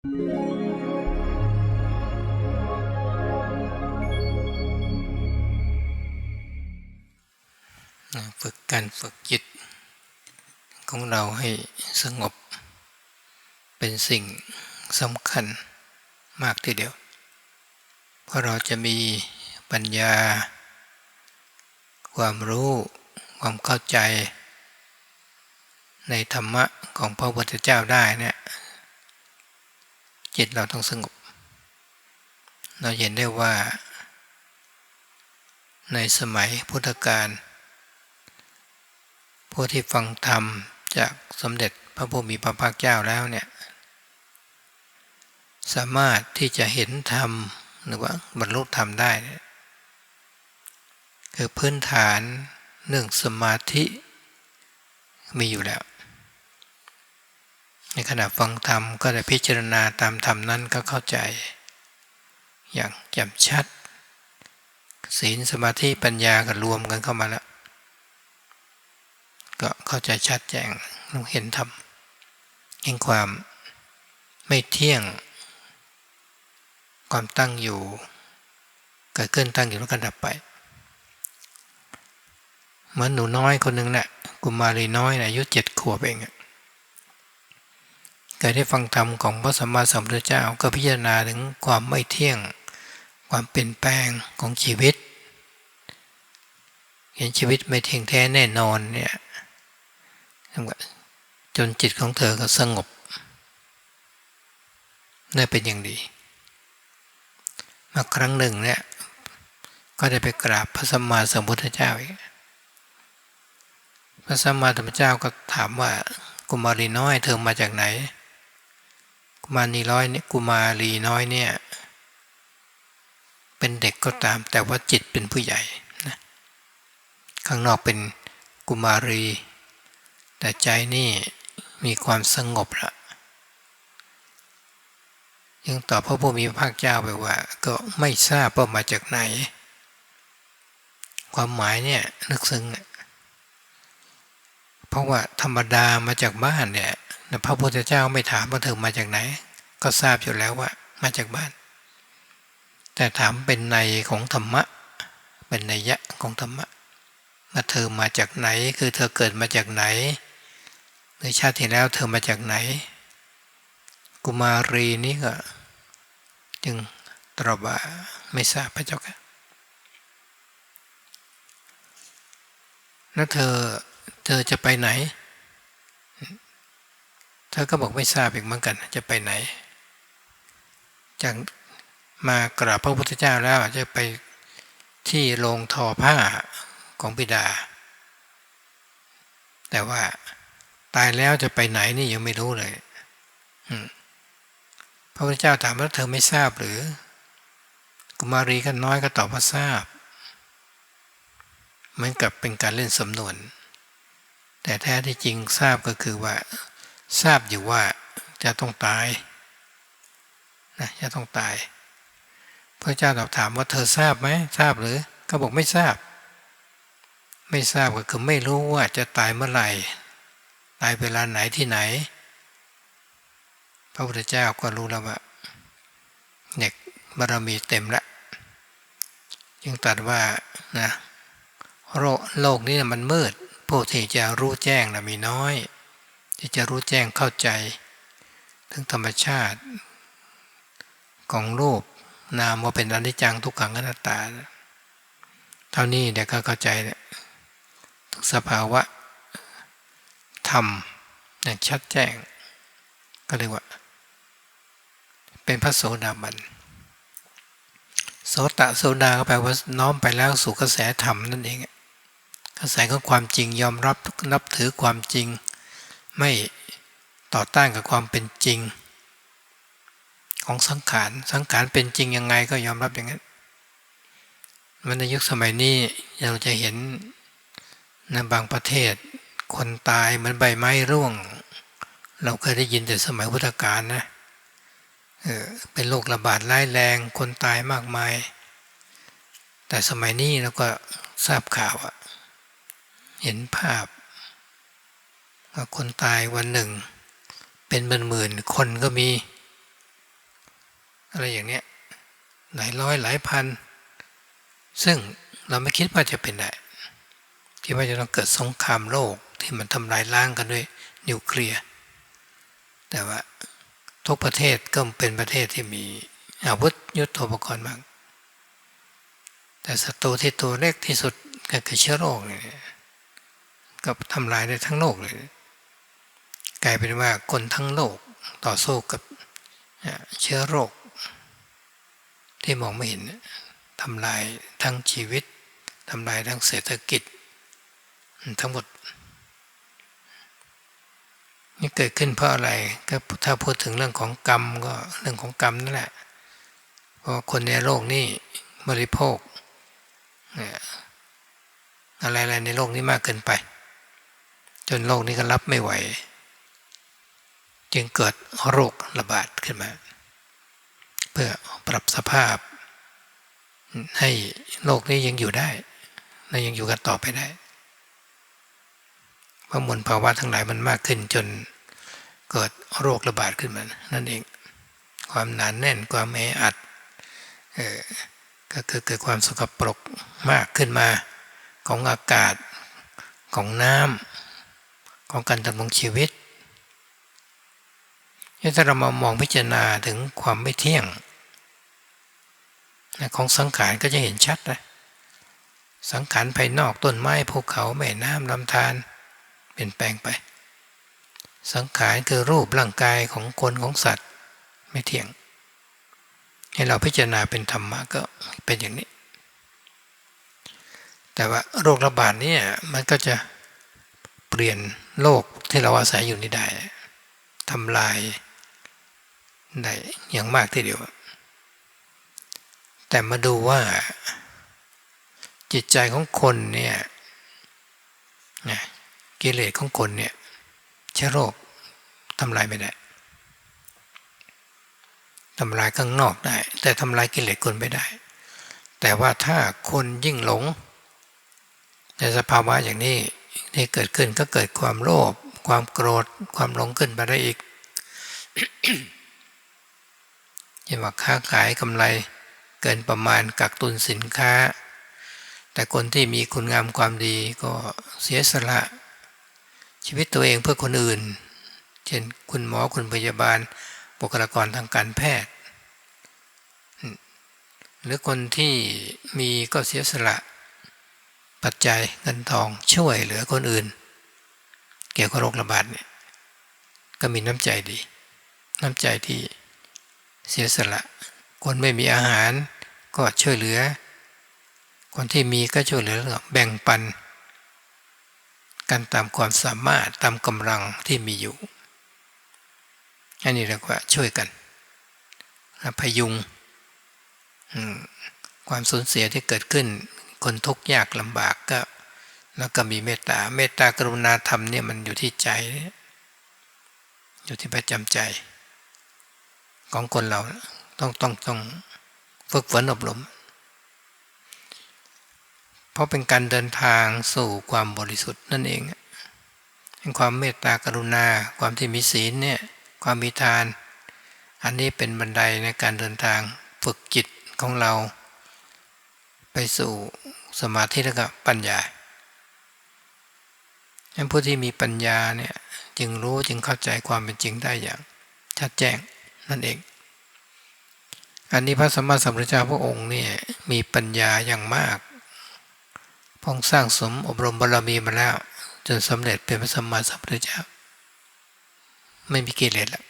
ฝึกการฝึกจิต ของเราให้สงบ เป็นสิ่งสำคัญมากทีเดียว เพราะเราจะมีปัญญา ความรู้ความเข้าใจ ในธรรมะของพระพุทธเจ้าได้เนี่ย จิตเราต้องสงบ เราเห็นได้ว่า ในสมัยพุทธกาลผู้ที่ฟังธรรมจากสมเด็จพระพุทธมีพระภาคเจ้าแล้วเนี่ยสามารถที่จะเห็นธรรมหรือว่าบรรลุธรรมได้ คือพื้นฐานเรื่องสมาธิมีอยู่แล้ว ในขณะฟังธรรมก็ได้พิจารณาตามธรรมนั้นก็เข้าใจ อย่างแจ่มชัด ศีลสมาธิปัญญาก็รวมกันเข้ามาแล้ว ก็เข้าใจชัดแจ้งเห็นธรรมเห็นความไม่เที่ยง ความตั้งอยู่เกิดขึ้นตั้งอยู่แล้วก็ดับไป เหมือนหนูน้อยคนหนึ่งนะ่ะกุมารีน้อยนะอายุเจ็ดขวบเอง เคยได้ฟังธรรมของพระสัมมาสัมพุทธเจ้าก็พิจารณาถึงความไม่เที่ยง ความเปลี่ยนแปลงของชีวิต เห็นชีวิตไม่เที่ยงแท้แน่นอนเนี่ยจนจิตของเธอก็สงบได้เป็นอย่างดี มาครั้งหนึ่งเนี่ยก็ได้ไปกราบพระสัมมาสัมพุทธเจ้าอีกพระสัมมาสัมพุทธเจ้าก็ถามว่ากุมารีน้อยเธอมาจากไหน มารีน้อยเนี่ยกุมารีน้อยเนี่ย เป็นเด็กก็ตาม แต่ว่าจิตเป็นผู้ใหญ่นะข้างนอกเป็นกุมารี แต่ใจนี่มีความสงบละยังตอบพระผู้มีพระภาคเจ้าไปว่า ก็ไม่ทราบว่ามาจากไหน ความหมายเนี่ยนึกซึ้ง เพราะว่าธรรมดามาจากบ้านเนี่ยพระพุทธเจ้าไม่ถามว่าเธอมาจากไหน ก็ทราบอยู่แล้วว่ามาจากบ้าน แต่ถามเป็นในของธรรมะ เป็นในยะของธรรมะว่าเธอมาจากไหน คือเธอเกิดมาจากไหนในชาติที่แล้วเธอมาจากไหน กุมารีนี่ก็ จึงตรบว่าไม่ทราบพระเจ้าค่ะแล้วเธอ เธอจะไปไหน เธอก็บอกไม่ทราบอีกเหมือนกัน จะไปไหน จากมากราบพระพุทธเจ้าแล้วจะไปที่โรงทอผ้าของบิดา แต่ว่าตายแล้วจะไปไหนนี่ยังไม่รู้เลยพระพุทธเจ้าถามว่าเธอไม่ทราบหรือ กุมารีก็น้อยก็ตอบว่าทราบ เหมือนกับเป็นการเล่นสำนวน แต่แท้ที่จริงทราบก็คือว่า ทราบอยู่ว่าจะต้องตายนะจะต้องตาย พระเจ้าตอบถามว่าเธอทราบไหมทราบหรือ ก็บอกไม่ทราบ ไม่ทราบก็คือไม่รู้ว่าจะตายเมื่อไหร่ ตายเวลาไหนที่ไหน พระพุทธเจ้าก็รู้แล้วว่าเน็กบารมีเต็มแล้วจึงตัดว่านะโลกนี้มันมืด ผู้ที่จะรู้แจ้งนะมีน้อย ที่จะรู้แจ้งเข้าใจ ถึงธรรมชาติ ของรูปนามว่าเป็นอนิจจังทุกขังอนัตตา เท่านี้เดี๋ยวก็เข้าใจสภาวะธรรมอย่างชัดแจ้ง ก็เรียกว่า เป็นพระโสดาบันโสตะโสดาก็แปลว่าน้อมไปแล้วสู่กระแสธรรมนั่นเอง กระแสของความจริงยอมรับนับถือความจริง ไม่ต่อต้านกับความเป็นจริง ของสังขารสังขารเป็นจริงยังไงก็ยอมรับอย่างนั้นมันในยุคสมัยนี้เราจะเห็นในบางประเทศ คนตายเหมือนใบไม้ร่วง เราเคยได้ยินแต่สมัยพุทธกาลนะเออเป็นโรคระบาดร้ายแรงคนตายมากมาย แต่สมัยนี้เราก็ทราบข่าวอะ เห็นภาพว่าคนตายวันหนึ่ง เป็นหมื่นหมื่นคนก็มี อะไรอย่างเนี้ยหลายร้อยหลายพัน ซึ่งเราไม่คิดว่าจะเป็นได้คิดว่าจะต้องเกิดสงครามโลกที่มันทำลายล้างกันด้วยนิวเคลียร์แต่ว่าทุกประเทศก็เป็นประเทศที่มีอาวุธยุทโธปกรณ์มาก แต่ศัตรูที่ตัวเล็กที่สุดก็คือเชื้อโรคเนี่ย ก็ทำลายได้ทั้งโลกเลย กลายเป็นว่าคนทั้งโลกต่อสู้กับเชื้อโรค ที่มองไม่เห็นทำลายทั้งชีวิตทำลายทั้งเศรษฐกิจ ทั้งหมดนี่เกิดขึ้นเพราะอะไรก็ถ้าพูดถึงเรื่องของกรรมก็เรื่องของกรรมนั่นแหละเพราะคนในโลกนี้บริโภคอะไรๆในโลกนี้มากเกินไป จนโลกนี้ก็รับไม่ไหว จึงเกิดโรคระบาดขึ้นมา เพื่อปรับสภาพ ให้โลกนี้ยังอยู่ได้ และยังอยู่กันต่อไปได้เพราะมลภาวะทั้งหลายมันมากขึ้นจนเกิดโรคระบาดขึ้นมา นั่นเอง ความหนานแน่นความแออัดก็คือเกิดความสกปรกมากขึ้นมาของอากาศของน้ำ ของการดำรงชีวิตถ้าเรามามองพิจารณาถึงความไม่เที่ยง ของสังขารก็จะเห็นชัดเลยสังขารภายนอกต้นไม้ภูเขาแม่น้ำลำธารเปลี่ยนแปลงไป สังขารคือรูปร่างกายของคนของสัตว์ไม่เที่ยง ให้เราพิจารณาเป็นธรรมะก็เป็นอย่างนี้ แต่ว่าโรคระบาดนี่มันก็จะเปลี่ยน โลกที่เราอาศัยอยู่นี่ได้ทำลายได้อย่างมากทีเดียว แต่มาดูว่าจิตใจของคนเนี่ยกิเลสของคนเนี่ยเชื้อโรคทำลายไม่ได้ทำลายข้างนอกได้ แต่ทำลายกิเลสคนไม่ได้ แต่ว่าถ้าคนยิ่งหลง ในสภาวะอย่างนี้ ที่เกิดขึ้นก็เกิดความโลภความโกรธความหลงขึ้นมาได้อีกยังว่าค้าขายกำไรเกินประมาณกักตุนสินค้า แต่คนที่มีคุณงามความดีก็เสียสละ ชีวิตตัวเองเพื่อคนอื่น เช่นคุณหมอคุณพยาบาลบุคลากรทางการแพทย์ หรือคนที่มีก็เสียสละ ปัจจัยเงินทองช่วยเหลือคนอื่น เกี่ยวกับโรคระบาดเนี่ยก็มีน้ำใจดี น้ำใจที่เสียสละ คนไม่มีอาหารก็ช่วยเหลือ คนที่มีก็ช่วยเหลือแบ่งปัน กันตามความสามารถตามกำลังที่มีอยู่อันนี้เรียกว่าช่วยกันพยุงความสูญเสียที่เกิดขึ้น คนทุกข์ยากลำบากก็ แล้วก็มีเมตตาเมตตากรุณาธรรมเนี่ยมันอยู่ที่ใจ อยู่ที่ประจำใจ ของคนเราต้องต้องต้องฝึกฝนอบรม เพราะเป็นการเดินทางสู่ความบริสุทธิ์นั่นเองความเมตตากรุณาความที่มีศีลเนี่ยความมีทาน อันนี้เป็นบันไดในการเดินทางฝึกจิตของเรา ไปสู่ สมาธิและก็ปัญญาผู้ที่มีปัญญาเนี่ยจึงรู้จึงเข้าใจความเป็นจริงได้อย่างชัดแจ้งนั่นเอง อันนี้พระสัมมาสัมพุทธเจ้าพระองค์เนี่ยมีปัญญาอย่างมากพองสร้างสมอบรมบารมีมาแล้ว จนสำเร็จเป็นพระสัมมาสัมพุทธเจ้า ไม่มีกิเลสแล้ว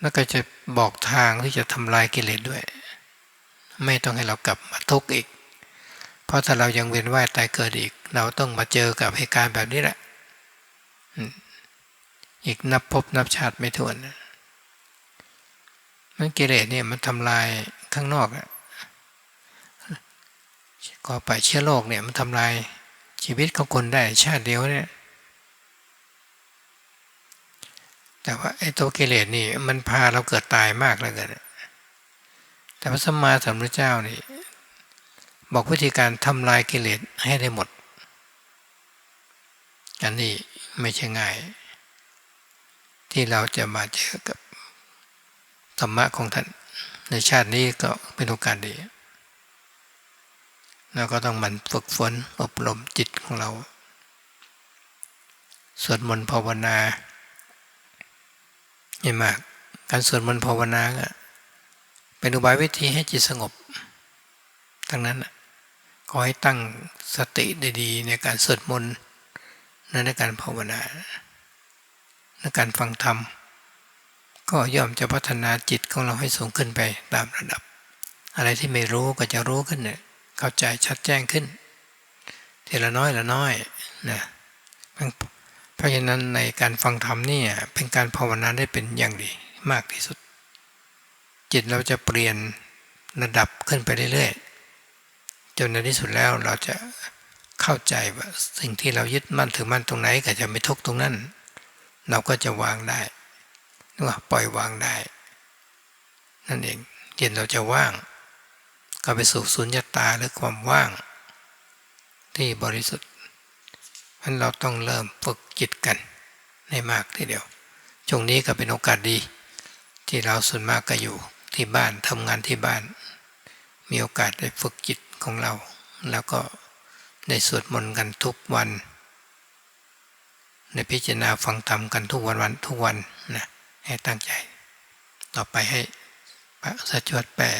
แล้วก็จะบอกทางที่จะทำลายกิเลสด้วย ไม่ต้องให้เรากลับมาทุกข์อีก เพราะถ้าเรายังเวียนว่ายตายเกิดอีก เราต้องมาเจอกับเหตุการณ์แบบนี้แหละอีกนับพบนับชาติไม่ถ้วนมันกิเลสเนี่ยมันทำลายข้างนอกก็ไปเชื้อโรคเนี่ยมันทำลายชีวิตของคนได้ชาติเดียวเนี่ย แต่ว่าไอ้ตัวกิเลสนี่มันพาเราเกิดตายมากเลยกัน แต่พระสัมมาสัมพุทธเจ้านี่บอกวิธีการทำลายกิเลสให้ได้หมด อันนี้ไม่ใช่ง่าย ที่เราจะมาเจอกับธรรมะของท่าน ในชาตินี้ก็เป็นโอกาสดี แล้วก็ต้องมันฝึกฝนอบรมจิตของเรา สวดมนต์ภาวนาให้มาก การสวดมนต์ภาวนาก็ เป็นอุบายวิธีให้จิตสงบทั้งนั้นขอให้ตั้งสติดีๆในการสวดมนต์ในการภาวนาในการฟังธรรม ก็ย่อมจะพัฒนาจิตของเราให้สูงขึ้นไปตามระดับ อะไรที่ไม่รู้ก็จะรู้ขึ้นเนี่ยเข้าใจชัดแจ้งขึ้นทีละน้อยละน้อยนะเพราะฉะนั้นในการฟังธรรมนี่เป็นการภาวนาได้เป็นอย่างดีมากที่สุด จิตเราจะเปลี่ยนระดับขึ้นไปเรื่อยๆ จนในที่สุดแล้วเราจะเข้าใจว่าสิ่งที่เรายึดมั่นถือมั่นตรงไหนก็จะไม่ทุกตรงนั้น เราก็จะวางได้หรือว่าปล่อยวางได้ นั่นเองเย็นเราจะว่าง ก็ไปสู่สุญญตาหรือความว่าง ที่บริสุทธิ์มันเราต้องเริ่มฝึกจิตกันในมากทีเดียวช่วงนี้ก็เป็นโอกาสดี ที่เราส่วนมากก็อยู่ ที่บ้านทำงานที่บ้าน มีโอกาสได้ฝึกจิตของเรา แล้วก็ได้สวดมนต์กันทุกวันในพิจารณาฟังธรรมกันทุกวันวันทุกวันนะให้ตั้งใจ ต่อไปให้พระสจวดแปะ